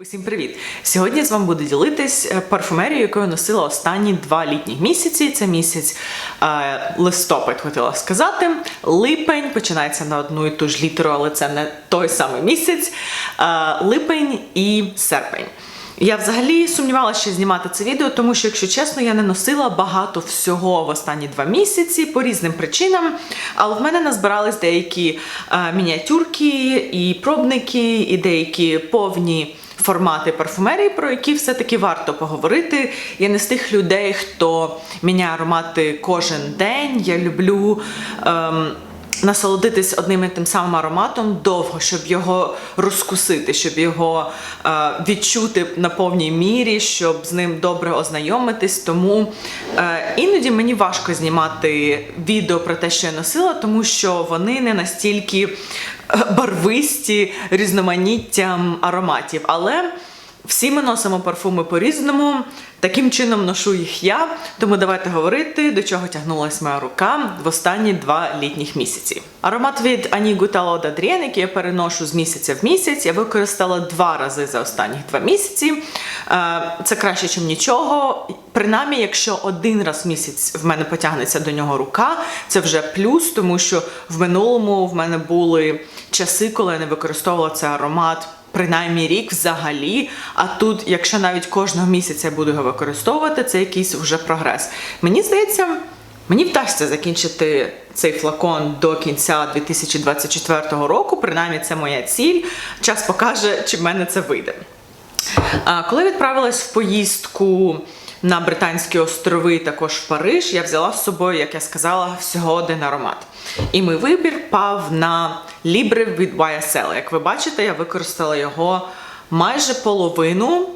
Усім привіт! Сьогодні з вами буду ділитись е, парфумерією, яку я носила останні два літніх місяці. Це місяць е, листопад, хотіла сказати. Липень починається на одну і ту ж літеру, але це не той самий місяць. Е, липень і серпень. Я взагалі сумнівалася, ще знімати це відео, тому що, якщо чесно, я не носила багато всього в останні два місяці по різним причинам. Але в мене назбирались деякі е, мініатюрки і пробники, і деякі повні формати парфумерії, про які все-таки варто поговорити. Я не з тих людей, хто міняє аромати кожен день. Я люблю. Ем, Насолодитись одним і тим самим ароматом довго, щоб його розкусити, щоб його е, відчути на повній мірі, щоб з ним добре ознайомитись. Тому е, іноді мені важко знімати відео про те, що я носила, тому що вони не настільки е, барвисті різноманіттям ароматів. Але всі ми носимо парфуми по-різному. Таким чином ношу їх я. Тому давайте говорити, до чого тягнулася моя рука в останні два літніх місяці. Аромат від Ані Гутало Дадріен, який я переношу з місяця в місяць, я використала два рази за останні два місяці. Е, Це краще, ніж нічого. Принаймні, якщо один раз в місяць в мене потягнеться до нього рука, це вже плюс, тому що в минулому в мене були часи, коли я не використовувала цей аромат принаймні рік взагалі. А тут, якщо навіть кожного місяця я буду його використовувати, це якийсь вже прогрес. Мені здається, мені вдасться закінчити цей флакон до кінця 2024 року. Принаймні, це моя ціль. Час покаже, чи в мене це вийде. Коли відправилась в поїздку на Британські острови, також в Париж, я взяла з собою, як я сказала, всього один аромат. І мій вибір пав на Libre від YSL. Як ви бачите, я використала його майже половину.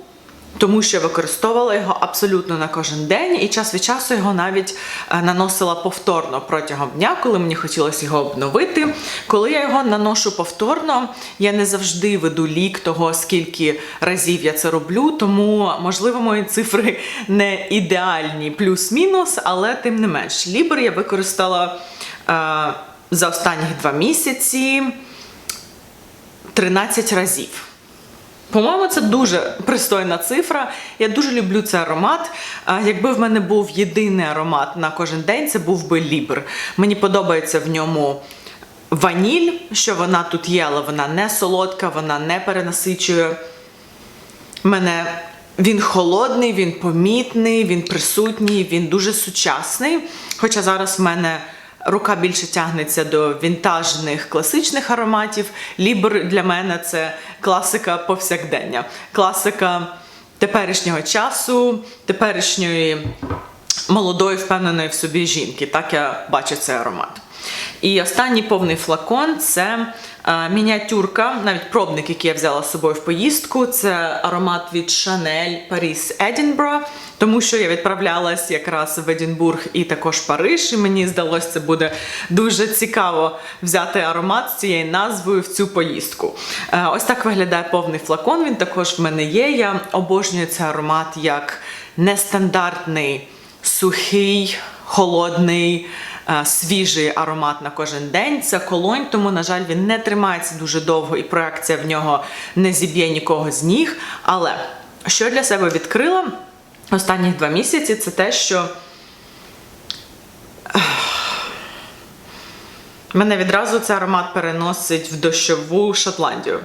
Тому що використовувала його абсолютно на кожен день, і час від часу його навіть е, наносила повторно протягом дня, коли мені хотілося його обновити. Коли я його наношу повторно, я не завжди веду лік того, скільки разів я це роблю, тому можливо мої цифри не ідеальні, плюс-мінус, але тим не менш. Лібер я використала е, за останні два місяці 13 разів. По-моєму, це дуже пристойна цифра. Я дуже люблю цей аромат. Якби в мене був єдиний аромат на кожен день, це був би лібр. Мені подобається в ньому ваніль, що вона тут є, але вона не солодка, вона не перенасичує мене. Він холодний, він помітний, він присутній, він дуже сучасний. Хоча зараз в мене рука більше тягнеться до вінтажних класичних ароматів. Лібр для мене це класика повсякдення, класика теперішнього часу, теперішньої молодої, впевненої в собі жінки. Так я бачу цей аромат. І останній повний флакон це е, мініатюрка, навіть пробник, який я взяла з собою в поїздку. Це аромат від Chanel Paris Edinburgh, тому що я відправлялась якраз в Едінбург і також Париж. І мені здалося, це буде дуже цікаво взяти аромат з цією назвою в цю поїздку. Е, ось так виглядає повний флакон. Він також в мене є. Я обожнюю цей аромат як нестандартний, сухий, холодний. Е, Свіжий аромат на кожен день. Це колонь, тому, на жаль, він не тримається дуже довго і проекція в нього не зіб'є нікого з ніг. Але що для себе відкрила останні два місяці, це те, що мене відразу цей аромат переносить в дощову Шотландію.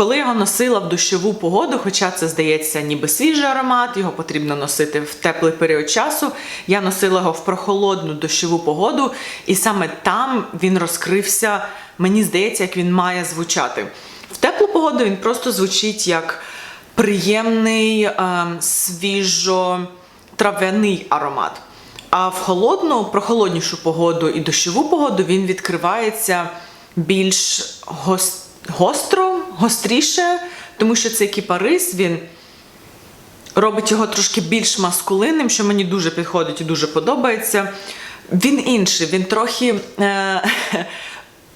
Коли його носила в дощову погоду, хоча це здається ніби свіжий аромат, його потрібно носити в теплий період часу. Я носила його в прохолодну дощову погоду, і саме там він розкрився, мені здається, як він має звучати. В теплу погоду він просто звучить як приємний, е, свіжо-трав'яний аромат. А в холодну, прохолоднішу погоду і дощову погоду він відкривається більш гос- гостро, гостріше, тому що цей кіпарис він робить його трошки більш маскулинним, що мені дуже підходить і дуже подобається. Він інший, він трохи е-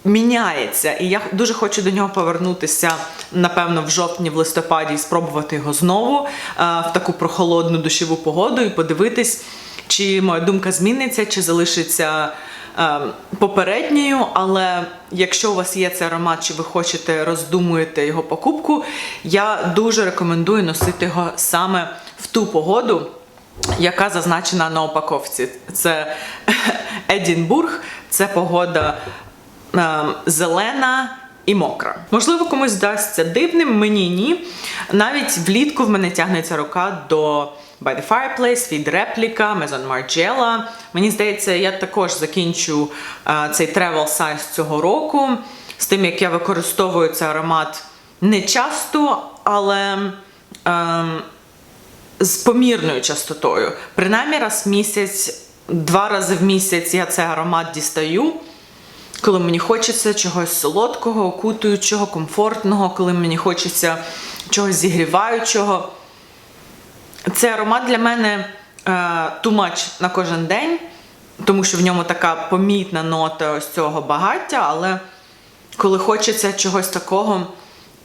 міняється. І я дуже хочу до нього повернутися, напевно, в жовтні, в листопаді і спробувати його знову е- в таку прохолодну дощову погоду і подивитись, чи моя думка зміниться, чи залишиться е, попередньою, але якщо у вас є цей аромат, чи ви хочете роздумуєте його покупку, я дуже рекомендую носити його саме в ту погоду, яка зазначена на упаковці. Це Едінбург, це погода е, зелена. І мокра. Можливо, комусь здасться дивним, мені ні. Навіть влітку в мене тягнеться рука до By the Fireplace від репліка Maison Margiela. Мені здається, я також закінчу е, цей travel size цього року з тим, як я використовую цей аромат не часто, але. ем, з помірною частотою. Принаймні раз в місяць, два рази в місяць я цей аромат дістаю. Коли мені хочеться чогось солодкого, окутуючого, комфортного, коли мені хочеться чогось зігріваючого. Цей аромат для мене е, too much на кожен день, тому що в ньому така помітна нота ось цього багаття, але коли хочеться чогось такого,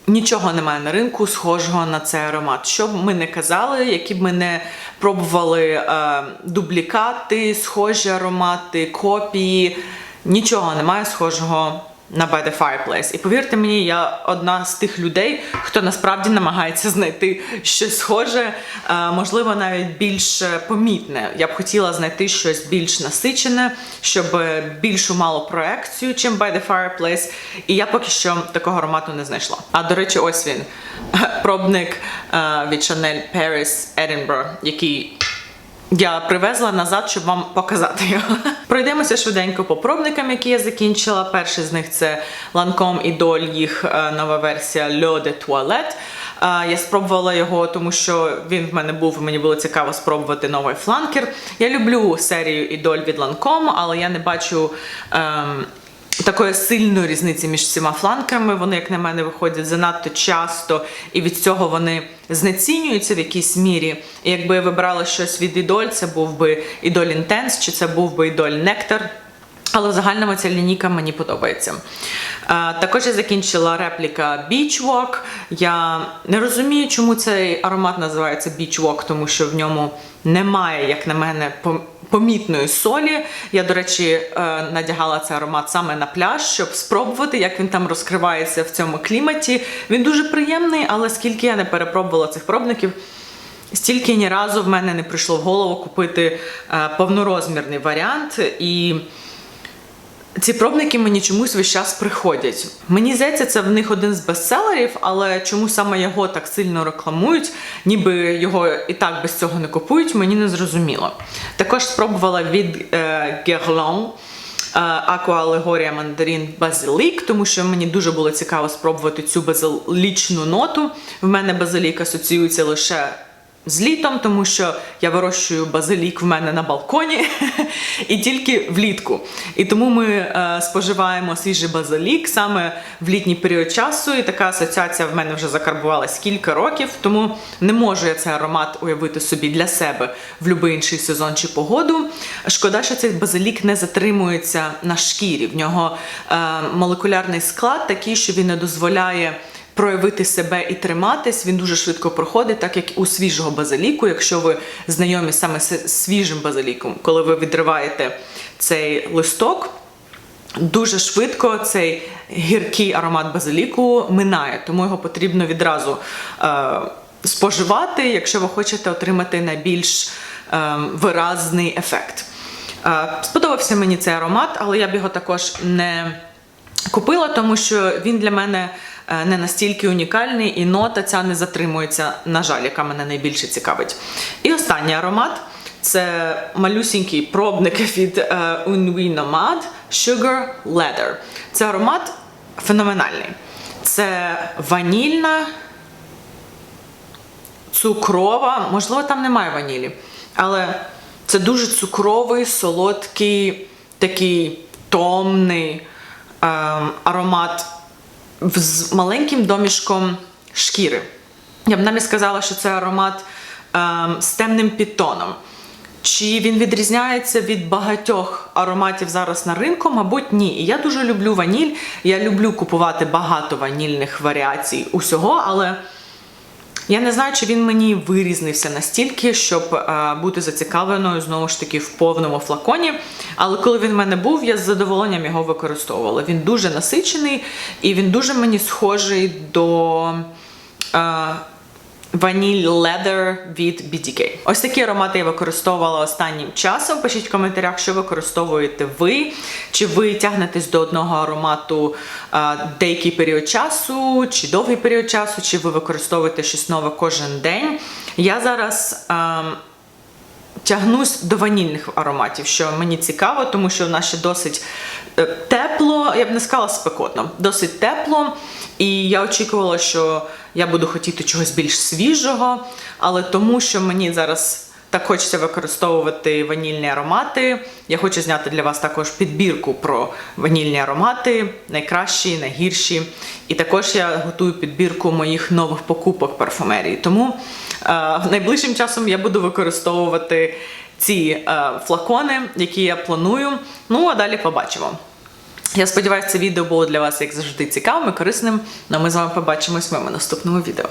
нічого немає на ринку схожого на цей аромат. Що б ми не казали, які б ми не пробували е, дублікати, схожі аромати, копії, нічого немає схожого на By the Fireplace. І повірте мені, я одна з тих людей, хто насправді намагається знайти щось схоже, е, можливо, навіть більш помітне. Я б хотіла знайти щось більш насичене, щоб більшу мало проекцію, чим By the Fireplace. І я поки що такого аромату не знайшла. А до речі, ось він. Пробник е, від Chanel Paris Edinburgh, який я привезла назад, щоб вам показати його. Пройдемося швиденько по пробникам, які я закінчила. Перший з них це Lancome Idol, їх е, нова версія Le de Toilette. Е, Я спробувала його, тому що він в мене був, і мені було цікаво спробувати новий фланкер. Я люблю серію Ідоль від Lancome, але я не бачу. Ем, Такої сильної різниці між всіма фланками, вони, як на мене, виходять занадто часто, і від цього вони знецінюються в якійсь мірі. І якби я вибрала щось від ідоль, це був би ідоль інтенс, чи це був би ідоль Нектар. Але в загальному ця лінійка мені подобається. Е, Також я закінчила репліка Beach Walk. Я не розумію, чому цей аромат називається Beach Walk, тому що в ньому немає, як на мене, помітної солі. Я, до речі, е, надягала цей аромат саме на пляж, щоб спробувати, як він там розкривається в цьому кліматі. Він дуже приємний, але скільки я не перепробувала цих пробників. Стільки ні разу в мене не прийшло в голову купити е, повнорозмірний варіант, і ці пробники мені чомусь весь час приходять. Мені здається, це в них один з бестселерів, але чому саме його так сильно рекламують, ніби його і так без цього не купують, мені не зрозуміло. Також спробувала від е, Guerlain Aqua Allegoria Mandarin Базилік, тому що мені дуже було цікаво спробувати цю базилічну ноту. В мене базилік асоціюється лише з літом, тому що я вирощую базилік в мене на балконі і тільки влітку. І тому ми е, споживаємо свіжий базилік саме в літній період часу. І така асоціація в мене вже закарбувалась кілька років, тому не можу я цей аромат уявити собі для себе в будь-який інший сезон чи погоду. Шкода, що цей базилік не затримується на шкірі. В нього е, молекулярний склад такий, що він не дозволяє проявити себе і триматись, він дуже швидко проходить, так як у свіжого базиліку. Якщо ви знайомі саме з свіжим базиліком, коли ви відриваєте цей листок. Дуже швидко цей гіркий аромат базиліку минає, тому його потрібно відразу е, споживати, якщо ви хочете отримати найбільш е, виразний ефект. Е, сподобався мені цей аромат, але я б його також не купила, тому що він для мене е, не настільки унікальний, і нота ця не затримується, на жаль, яка мене найбільше цікавить. І останній аромат це малюсінький пробник від е, Unwi Nomad Sugar Leather. Це аромат феноменальний. Це ванільна, цукрова, можливо, там немає ванілі, але це дуже цукровий, солодкий, такий томний аромат з маленьким домішком шкіри. Я б навіть сказала, що це аромат ем, з темним підтоном. Чи він відрізняється від багатьох ароматів зараз на ринку? Мабуть, ні. І я дуже люблю ваніль. Я люблю купувати багато ванільних варіацій усього, але Я не знаю, чи він мені вирізнився настільки, щоб е, бути зацікавленою знову ж таки в повному флаконі. Але коли він в мене був, я з задоволенням його використовувала. Він дуже насичений і він дуже мені схожий до. Ваніль Leather від BDK. Ось такі аромати я використовувала останнім часом. Пишіть в коментарях, що використовуєте ви, чи ви тягнетесь до одного аромату а, деякий період часу, чи довгий період часу, чи ви використовуєте щось нове кожен день. Я зараз. А, тягнусь до ванільних ароматів, що мені цікаво, тому що в нас ще досить е, тепло, я б не сказала спекотно, досить тепло. І я очікувала, що я буду хотіти чогось більш свіжого, але тому, що мені зараз. Так хочеться використовувати ванільні аромати. Я хочу зняти для вас також підбірку про ванільні аромати, найкращі, найгірші. І також я готую підбірку моїх нових покупок парфумерії. Тому е, найближчим часом я буду використовувати ці е, флакони, які я планую. Ну а далі побачимо. Я сподіваюся, це відео було для вас, як завжди, цікавим і корисним. Ну ми з вами побачимось в моєму наступному відео.